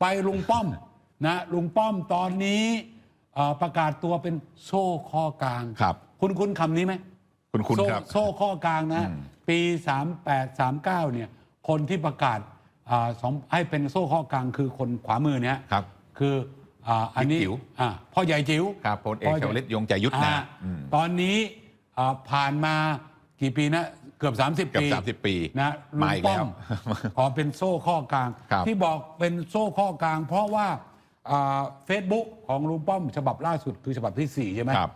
ไปลุงป้อมนะลุงป้อมตอนนี้เอ่อประกาศตัวเป็นโซ่ข้อกลางครับ คุณคุณคำนี้ไหมคุณคุณโซ่ครับโซ่ข้อกลางนะ ปี 38 39เนี่ยคนที่ประกาศอ่าสองให้เป็นโซ่ข้อกลางคือคนขวามือเนี่ยครับ คืออ่าอันนี้บิ๊กจิ๋วอ่าพ่อใหญ่จิ๋วครับพลเอกพ่ใหชญ่วลิตยงใจยุทธนะอ่าอืมตอนนี้อ่าผ่านมากี่ปีนะ เกือบ 30 เกือบปี30 ปีนะลุมางอีกป้แล้อว มขอเป็นโซ่ข้อกลาง ครับที่บอกเป็นโซ่ข้อกลาง เพราะว่าเฟซบุ๊กของลุงป้อมฉบับล่าสุดคือฉบับที่ 4 ใช่ไหมครับ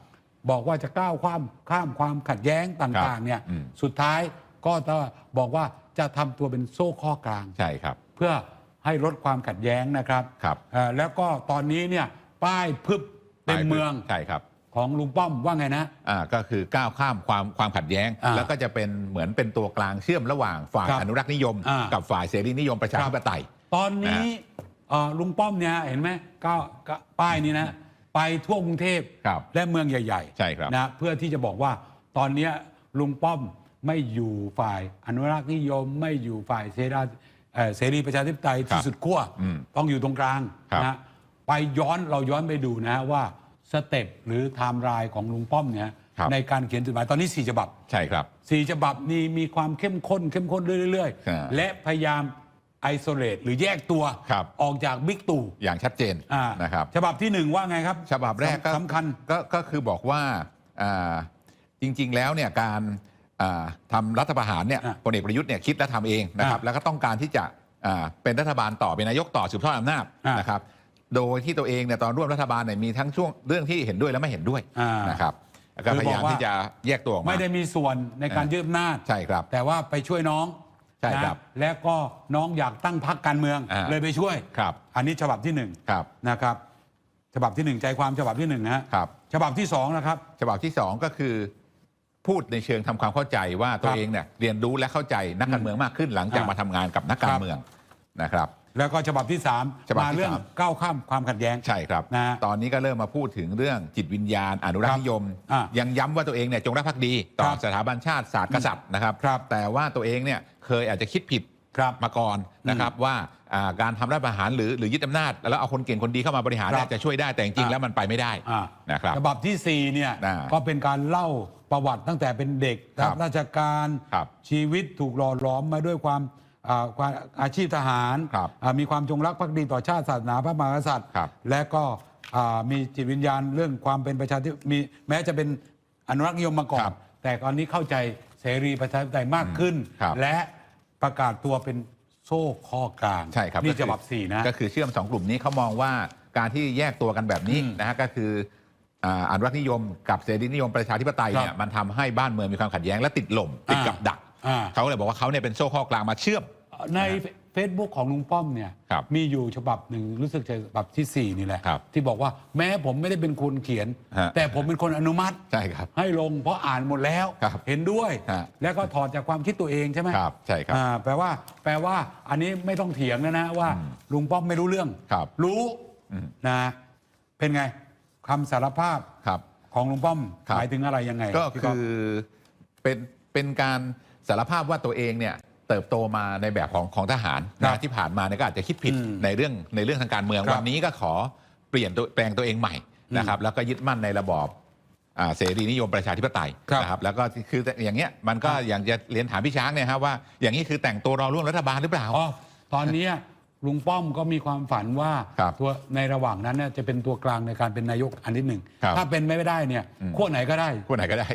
บอกว่าจะก้าวข้ามข้ามความขัดแย้งต่าง ๆ เนี่ย อืม สุดท้ายก็จะบอกว่าจะทำตัวเป็นโซ่ข้อกลาง ใช่ครับ เพื่อให้ลดความขัดแย้งนะครับครับ เอ่อแล้วก็ตอนนี้เนี่ยป้ายพึบเต็มเมือง ใช่ครับ ของลุงป้อมว่าไงนะ อ่าก็คือก้าวข้ามความความขัดแย้ง อ่าแล้วก็จะเป็นเหมือนเป็นตัวกลางเชื่อมระหว่างฝ่ายครับอนุรักษ์นิยม อ่ากั กับฝ่ายเสรีนิยมประชาธิปไตย ตอนนี้เอ่อลุงป้อมเนี่ยเห็นไหมก็ก็ป้ายนี้นะ ไปทั่วกรุงเทพครับและเมืองใหญ่ๆใช่ครับนะเพื่อที่จะบอกว่าตอนเนี้ยลุงป้อมไม่อยู่ฝ่ายอนุรักษ์นิยม ไม่อยู่ฝ่ายเสรีเอ่อเสรีประชาธิปไตยครัที่บสุดขั้วอืมต้องอยู่ตรงกลางครับ นะไปย้อนเราย้อนไปดูนะว่า สเต็ปหรือไทม์ไลน์ของลุงป้อมเนี่ยครับ ในการเขียนจดหมายตอนนี้สี่ฉบับใช่ครับ สี่ฉบับนี้มีความเข้มข้นเข้มข้นเรื่อยครับ ๆ และพยายามไอโซเลตหรือแยกตัวครับออกจากบิ๊กตู่อย่างชัดเจนอ่านะครับ ฉบับที่หนึ่งว่าไงครับฉบับแรกก็สำคัญ ก็ก็คือบอกว่าอ่าจริงๆแล้วเนี่ยการอ่าทำรัฐประหารเนี่ยอะพลเอกประยุทธ์เนี่ยคิดและทำเองนะครับ อะแล้วก็ต้องการที่จะอ่าเป็นรัฐบาลต่อเป็นนายกต่อสืบทอดอำนาจอะนะครับ โดยที่ตัวเองเนี่ยตอนร่วมรัฐบาลเนี่ยมีทั้งช่วงเรื่องที่เห็นด้วยและไม่เห็นด้วยอ่าน นะครับแล้วก็คือพยายามบอกว่าที่จะแยกตัวออกมา ไม่ได้มีส่วนในการอ่ายึดอำนาจใช่ครับแต่ว่าไปช่วยน้องใช่ครับนะและก็น้องอยากตั้งพรรคการเมืองอ่าเลยไปช่วยครับอันนี้ฉบับที่หนึ่งครับ นะครับ ฉบับที่หนึ่งใจความฉบับที่หนึ่งนะฮะครับ ฉบับที่สองนะครับ ฉบับที่สองก็คือ พูดในเชิงทำความเข้าใจว่าตัควรับเองเนี่ยเรียนรู้และเข้าใจนักการเมืองมากขึ้นหลังจากอ่ามมาทำงานกับนักกาครรับเมืองนะครับ แล้วก็ฉบับที่สามฉบับมาที่เรื่องสาม ก้าวข้ามความขัดแย้ง ใช่ครับ นะฮะตอนนี้ก็เริ่มมาพูดถึงเรื่องจิตวิญญาณอนุรักครัษ์บนิยม อะยังย้ำว่าตัวเองเนี่ยจงรักภักดี ต่อครับสถาบันชาติศาสตร์กษัตริย์นะครับ ครับแต่ว่าตัวเองเนี่ยเคยอาจจะคิดผิดครับมาก่อนนะครับว่าอ่าการทำรัฐประหารหรือหรือยึดอำนาจ แล้วเอาคนเก่งคนดีเข้ามาบริหารครับเนี่ยจะช่วยได้แต่จริงๆอะแล้วมันไปไม่ได้อ่านะครับ ฉบับที่สี่เนี่ยอ่าก็เป็นการเล่าประวัติตั้งแต่เป็นเด็กครับราชการ ครับชีวิตถูกหล่อหลอมมาด้วยความ อ่าความอาชีพทหารครับอ่ามีความจงรักภักดีต่อชาติศาสนาพระมหากษัตริย์ ครับ และก็อ่ามีจิตวิญญาณเรื่องความเป็นประชาธิปมีแม้จะเป็นอนุรักษ์นิยมมาก่อครันบแต่ตอนนี้เข้าใจเสรีประชาธิปไตยมากขึ้น ครับ และประกาศตัวเป็นโซ่ข้อกลางใช่ครับนี่ก็คือฉบับสี่นะ ก็คือเชื่อมสองกลุ่มนี้เขามองว่าการที่แยกตัวกันแบบนี้อืมนะฮะก็คืออ่าอนุรักษ์นิยมกับเสรีนิยมประชาธิปไตยเนี่ครัยบมันทำให้บ้านเมืองมีความขัดแย้งและติดหล่มติดกับดัก อ่า เขาเลยบอกว่าเขาเนี่ยเป็นโซ่ข้อกลางมาเชื่อม ใน Facebook ของลุงป้อมเนี่ยครับมีอยู่ฉบับหนึ่งรู้สึกจะฉบับที่ 4 นี่แหละ ครับที่บอกว่าแม้ผมไม่ได้เป็นคนเขียน ฮะ แต่ผมเป็นคนอนุมัติ ใช่ครับ ให้ลงเพราะอ่านหมดแล้ว ครับเห็นด้วย ฮะ แล้วก็ถอดจากความคิดตัวเองใช่ไหมครับใช่ครับ อ่าแปลว่า แปลว่าอันนี้ไม่ต้องเถียงนะนะว่า ลุงป้อมไม่รู้เรื่องครับรู้อืม นะ เป็นไงคำสารภาพครับ ของลุงป้อมครับ หมายถึงอะไรยังไงก็พี่คืก๊ฟ อเป็นเป็นการ สารภาพว่าตัวเองเนี่ยเติบโตมาในแบบของของทหารครับนะที่ผ่านมาเนี่ยก็อาจจะคิดผิดอืมในเรื่องในเรื่องทางการเมืองครับวันนี้ก็ขอเปลี่ยนตัวแปลงตัวเองใหม่นะครับแล้วก็ยึดมั่นในระบอบอ่าเสรีนิยมประชาธิปไตยครับนะครับแล้วก็คืออย่างเงี้ยมันก็อย่างจะเรียนถามพี่ช้างเนี่ยครับว่าอย่างนี้คือแต่งตัวรอร่วมรัฐบาลหรือเปล่าอ๋อตอนเนี้ยลุงป้อมก็มีความฝันว่าครับตัวในระหว่างนั้นเนี่ยจะเป็นตัวกลางในการเป็นนายกอันที่หนึ่งครับถ้าเป็นไม่ได้เนี่ยอืมขั้วไหนก็ได้คนไหนก็ได้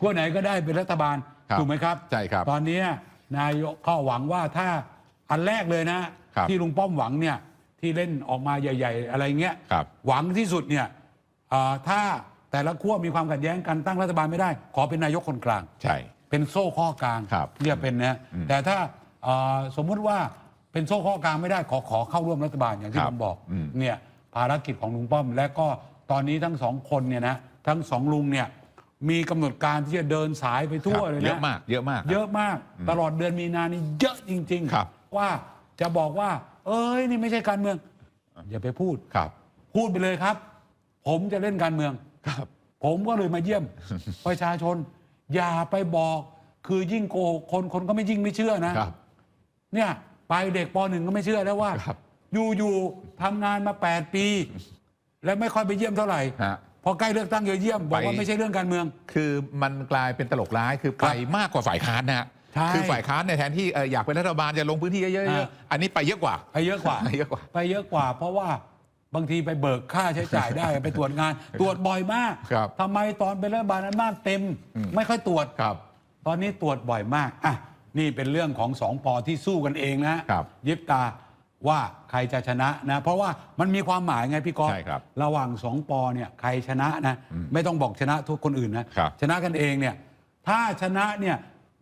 ขั้วไหนก็ได้เป็นรัฐบาลครับ ถูกไหมครับใช่ครับ ตอนเนี้ยนายกก็หวังว่าถ้าอันแรกเลยนะ ครับที่ลุงป้อมหวังเนี่ยที่เล่นออกมาใหญ่ ๆ อะไรเงี้ยครับ หวังที่สุดเนี่ยอ่าถ้าแต่ละขั้วมีความขัดแย้งกันตั้งรัฐบาลไม่ได้ ขอเป็นนายกคนกลาง ใช่ เป็นโซ่ข้อกลางครับเรียกเป็นนะอืมแต่ถ้าเอ่อสมมุติว่าเป็นโซ่ข้อกลางไม่ได้ขอขอเข้าร่วมรัฐบาลอย่างที่ครัผบมบอกอืม เนี่ยภารกิจของลุงป้อม และก็ตอนนี้ทั้งสองคนเนี่ยนะทั้งสองลุงเนี่ย มีกำหนดการที่จะเดินสายไปทั่วครับเลยนะเยอะมากเยอะมากเยอะมาก ตลอดเดือนมีนานี่เยอะจริงครับ ว่าจะบอกว่า เอ้ยนี่ไม่ใช่การเมือง อย่าไปพูด ครับ พูดไปเลยครับ ผมจะเล่นการเมือง ครับ ผมก็เลยมาเยี่ยม ประชาชน อย่าไปบอก คือยิ่งโกหกคนคนก็ไม่ยิ่งไม่เชื่อนะ ครับ เนี่ยไปเด็กปหนึ่งก็ไม่เชื่อแล้วว่า ครับอยู่ๆทำงานมา 8 ปี แล้วไม่ค่อยไปเยี่ยมเท่าไหร่ ฮะ พอใกล้เลือกตั้งเยอะเยี่ยมบอกว่าไปไม่ใช่เรื่องการเมือง คือมันกลายเป็นตลกร้ายคือไปมากกว่าฝ่ายค้านนะฮะใช่คือฝ่ายค้านเนี่ยแทนที่เอ่ออยากเป็นรัฐบาลจะลงพื้นที่เยอะอ่าๆอันนี้ไปเยอะกว่าไปเยอะกว่าไปเยอะกว่า ไปเยอะกว่า เพราะว่าบางทีไปเบิกค่าใช้จ่ายได้ไปตรวจงาน ตรวจบ่อยมากครับทำไมตอนเป็นรัฐบาลนั้นมากเต็มอืมไม่ค่อยตรวจครับ ตอนนี้ตรวจบ่อยมากอะนี่เป็นเรื่องของสองปอที่สู้กันเองนะครับยิบตา ว่าใครจะชนะนะเพราะว่ามันมีความหมายไงพี่กอฟใช่ครับระหว่างสองปอเนี่ยใครชนะนะไม่ต้องบอกชนะทุกคนอื่นนะครับ ชนะกันเองเนี่ยถ้าชนะเนี่ย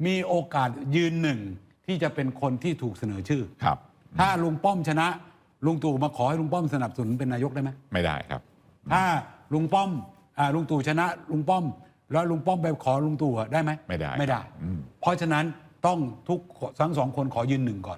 มีโอกาสยืนหนึ่งที่จะเป็นคนที่ถูกเสนอชื่อ ครับ ถ้าลุงป้อมชนะ ลุงตู่มาขอให้ลุงป้อมสนับสนุนเป็นนายกได้ไหมไม่ได้ครับ ถ้าลุงป้อมอ่าลุงตู่ชนะ ลุงป้อม แล้วลุงป้อมไปขอลุงตู่อะได้ไหมไม่ได้ไม่ได้ อืม เพราะฉะนั้นต้องทุกทั้งสองคนขอยืนหนึ่งก่อน